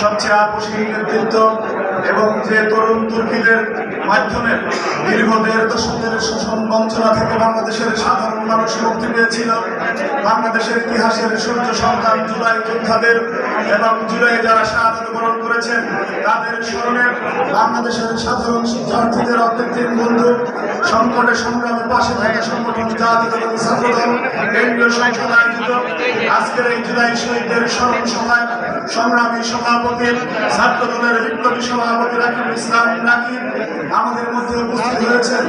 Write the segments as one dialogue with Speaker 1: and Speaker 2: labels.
Speaker 1: সবচেয়ে আপসী নেতৃত্ব এবং যে তরুণ তুর্কিদের মাধ্যমে দীর্ঘ দেড় দশকের শোষণ বঞ্চনা থেকে বাংলাদেশের সাধারণ মানুষ মুক্তি পেয়েছিল। বাংলাদেশের ইতিহাসের সূর্য সন্তান জুলাই যোদ্ধাদের এবং জুলাই যারা শাহাদত বরণ করেছেন, তাদের স্মরণে বাংলাদেশের সাধারণ শিক্ষার্থীদের অকৃত্রিম বন্ধু সংকটে সংগ্রামে পাশে থাকা সংগঠন জাতি কেন্দ্রীয় সংসদ আয়োজিত। আজকের এই জুলাই শহীদদের স্মরণ সভায় সংগ্রামী সভাপতি ছাত্র দলের বিপ্লবী সভাপতি রাকিব ইসলাম রাকিব আমাদের মধ্যে উপস্থিত হয়েছেন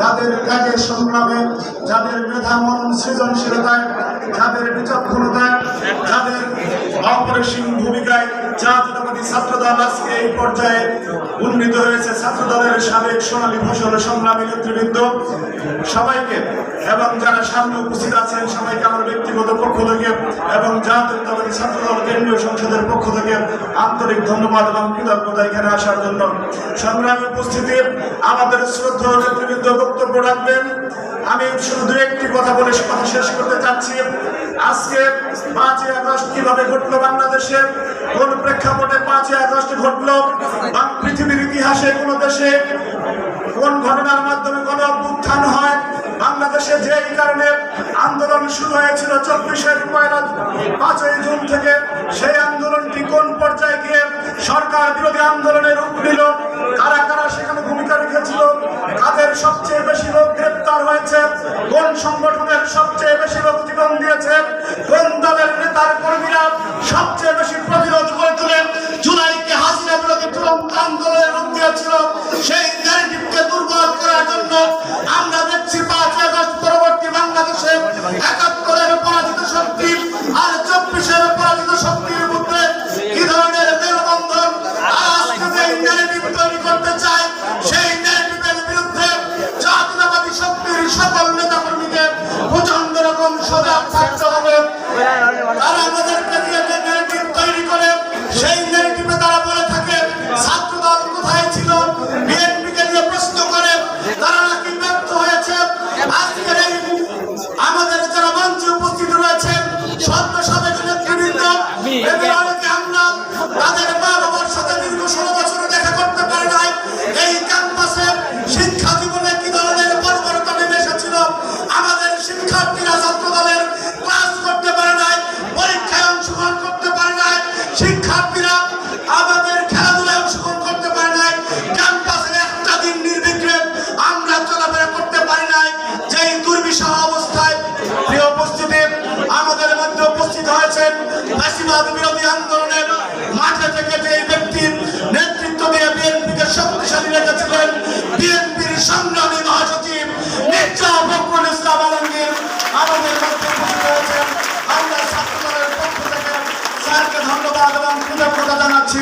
Speaker 1: যাদের কাজের সংগ্রামে, যাদের মেধা মন সৃজনশীলতায় যাদের বিচক্ষণতায় যাদের অপরিসীম ভূমিকায় জাতীয়তাবাদী ছাত্রদল আজকে এই পর্যায়ে উন্নীত হয়েছে। ছাত্রদলের সাবেক সোনালী ফসল সংগ্রামী নেতৃবৃন্দ সবাইকে এবং যারা সামনে উপস্থিত আছেন, সবাইকে আমার ব্যক্তিগত পক্ষ থেকে এবং জাতীয়তাবাদী ছাত্রদল কেন্দ্রীয় সংসদের পক্ষ থেকে আন্তরিক ধন্যবাদ এবং কৃতজ্ঞতা এখানে আসার জন্য। সংগ্রামী উপস্থিতি আমাদের শ্রদ্ধা নেতৃবৃন্দ বক্তব্য রাখবেন। আমি শুধু একটি কথা বলে কথা শেষ করতে চাচ্ছি। আজকে পাঁচই আগস্ট কীভাবে ঘটলো বাংলাদেশে? কোন প্রেক্ষাপটে পাঁচই আগস্ট ঘটলো? পৃথিবীর ইতিহাসে কোনো দেশে কোন ঘটনার মাধ্যমে কোন অভ্যুত্থান হয়? বাংলাদেশে যে এই কারণে আন্দোলন শুরু হয়েছিল চব্বিশের পয়লা পাঁচই জুন থেকে, সেই আন্দোলনটি কোন পর্যায়ে গিয়ে সরকার বিরোধী আন্দোলনের রূপ নিল? কোন সংগঠনের সবচেয়ে বেশি প্রতিবন্ধ দিয়েছেন দিয়েছে কোন দলের নেতার কর্মীরা সবচেয়ে বেশি প্রতিরোধ তাদের মা বাবার সাথে দীর্ঘ ষোলো বছর দেখা করতে পারে নাই। এই ক্যাম্পাসে শিক্ষা জীবনে কি ধরনের পরিবর্তন নেমে এসেছিল? আমাদের শিক্ষার্থীরা ছাত্র দলের ক্লাস করতে পারে নাই, পরীক্ষায় অংশগ্রহণ করতে পারে নাই, শিক্ষার্থীরা আমাদের খেলাধুলায় অংশগ্রহণ করতে পারে নাই। ক্যাম্পাসের একটা দিন নির্বিঘ্নে আমরা চলাফেরা করতে পারি নাই। যেই দুর্বিষহ অবস্থায় প্রিয় উপস্থিতি, আমাদের মধ্যে উপস্থিত হয়েছেন ফাঁসিবাদ বিরোধী আন্দোলনের ধন্যবাদ এবং কৃতজ্ঞতা জানাচ্ছি।